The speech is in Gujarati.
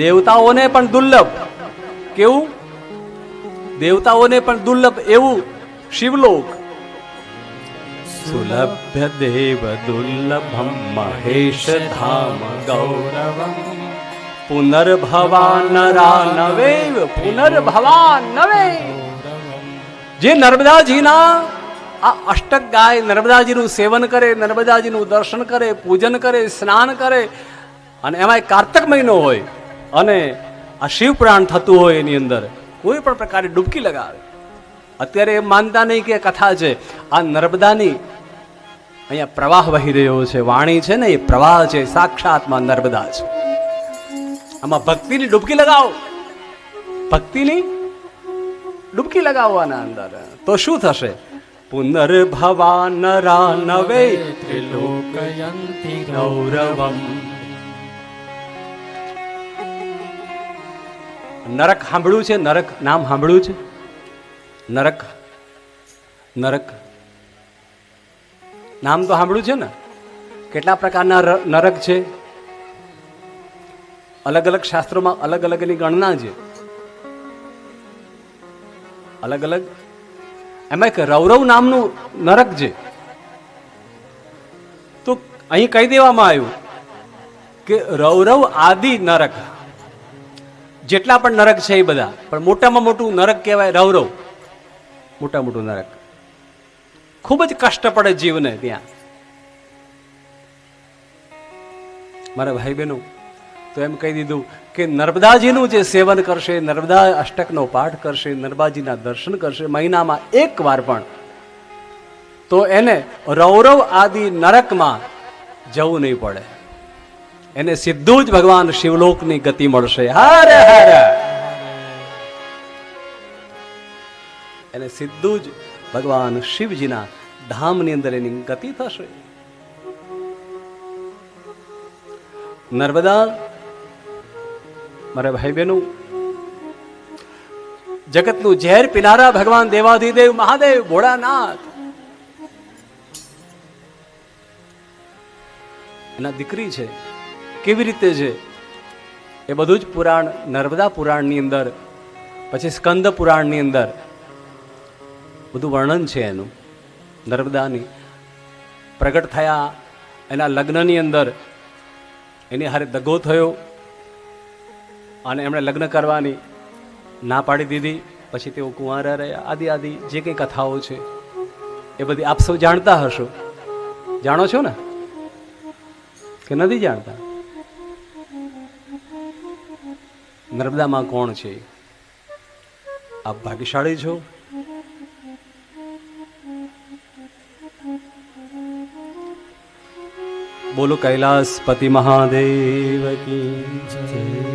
દેવતાઓને પણ દુર્લભ. કેવું? દેવતાઓને પણ દુર્લભ એવું શિવલોક. સુલભ્ય દેવ દુર્લભમ મહેશ ધામ ગૌરવમ. પુનર્ભવા નરા નવેવ પુનર્ભવા નવે જે નર્મદાજીના આ અષ્ટક ગાય નર્મદાજીનું સેવન કરે નર્મદાજીનું દર્શન કરે પૂજન કરે સ્નાન કરે અને એમાંય કારતક મહિનો હોય અને આ શિવપુરાણ થતું હોય એની અંદર કોઈ પણ પ્રકારે ડૂબકી લગાવે. અત્યારે એમ માનતા નહીં કે કથા છે. આ નર્મદાની અહીંયા પ્રવાહ વહી રહ્યો છે. વાણી છે ને એ પ્રવાહ છે. સાક્ષાતમાં નર્મદા છે. આમાં ભક્તિની ડૂબકી લગાવો. ભક્તિની ડૂબકી લગાવવાના અંદર. તો શું થશે? પુનર્ભવા નરા નવે ત્રિલોકયંતિ ગૌરવમ. નરક સાંભળ્યું છે? નરક નામ સાંભળ્યું છે? નરક. નરક. નામ તો સાંભળ્યું છે ને? કેટલા પ્રકારના નરક છે? અલગ અલગ શાસ્ત્રોમાં અલગ અલગની ગણના છે. અલગ અલગ. એમાં એક રૌરવ નામનું નરક છે. તો અહીં કહી દેવામાં આવ્યું કે રૌરવ આદિ નરક. જેટલા પણ નરક છે એ બધા. પણ મોટામાં મોટું નરક કહેવાય રૌરવ. મોટા મોટું નરક. ખૂબ જ કષ્ટ પડે જીવને ત્યાં. મારા ભાઈ બહેનો તો એમ કહી દીધું કે નર્મદાજીનું જે સેવન કરશે, નર્મદા અષ્ટકનો પાઠ કરશે, નર્મદાજીના દર્શન કરશે, મહિનામાં એક વાર પણ, તો એને રૌરવ આદિ નરકમાં જવું નહીં પડે. એને સીધું જ ભગવાન શિવલોકની ગતિ મળશે. હારે હારે! એને સીધું જ ભગવાન શિવજીના ધામની અંદર એની ગતિ થશે. નર્મદા, મારા ભાઈ બહેનું જગતનું ઝેર પીનારા ભગવાન દેવાધિદેવ મહાદેવ ભોળાનાથ. એના દીકરી છે. કેવી રીતે છે? એ બધું જ પુરાણ, નર્મદા પુરાણની અંદર, પછી સ્કંદ પુરાણની અંદર. બધું વર્ણન છે એનું, નર્મદાની. પ્રગટ થયા એના લગ્નની અંદર, એની હારે દગો થયો, અને એમણે લગ્ન કરવાની ના પાડી દીધી. પછી તેઓ કુંવારા રહ્યા. આદિ આદિ જે કંઈ કથાઓ છે, એ બધી આપ સૌ જાણતા હશો. જાણો છો ને? કે નથી જાણતા? નર્મદામાં કોણ છે? આપ ભાગ્યશાળી છો? બોલો કૈલાસપતિ મહાદેવ કી જય.